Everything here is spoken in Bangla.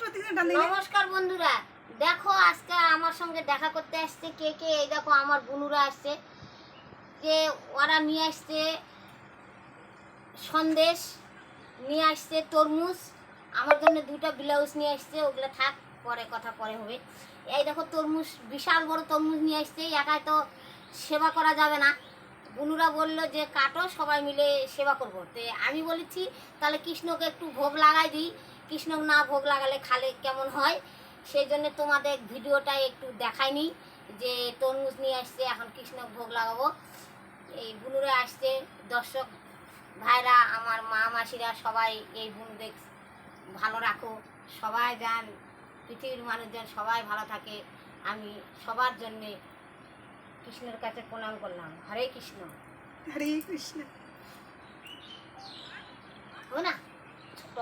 নমস্কার বন্ধুরা, দেখো আজকে আমার সঙ্গে দেখা করতে আসছে কে কে? এই দেখো আমার বুনুরা আসছে, যে ওরা নিয়ে আসছে সন্দেশ, নিয়ে আসছে তরমুজ, আমার জন্য দুটো ব্লাউজ নিয়ে আসছে, ওগুলো থাক, পরে কথা পরে হবে। এই দেখো তরমুজ, বিশাল বড় তরমুজ নিয়ে আসছে, একাই তো সেবা করা যাবে না। বুনুরা বলল যে, কাটো, সবাই মিলে সেবা করব। তো আমি বলেছি, তাহলে কৃষ্ণকে একটু ভোগ লাগাই দিই। কৃষ্ণ না ভোগ লাগালে খালে কেমন হয়? সেই জন্য তোমাদের ভিডিওটা একটু দেখাইনি যে তরমুজ নিয়ে আসছে এখন কৃষ্ণ ভোগ লাগাবো। এই বুনুরা আসছে দর্শক ভাইরা আমার মা মাসিরা সবাই এই বুনুদের ভালো রাখো। সবাই যান পৃথিবীর মানুষজন সবাই ভালো থাকে। আমি সবার জন্যে কৃষ্ণের কাছে প্রণাম করলাম। হরে কৃষ্ণ। হরে কৃষ্ণ। না? ছোট।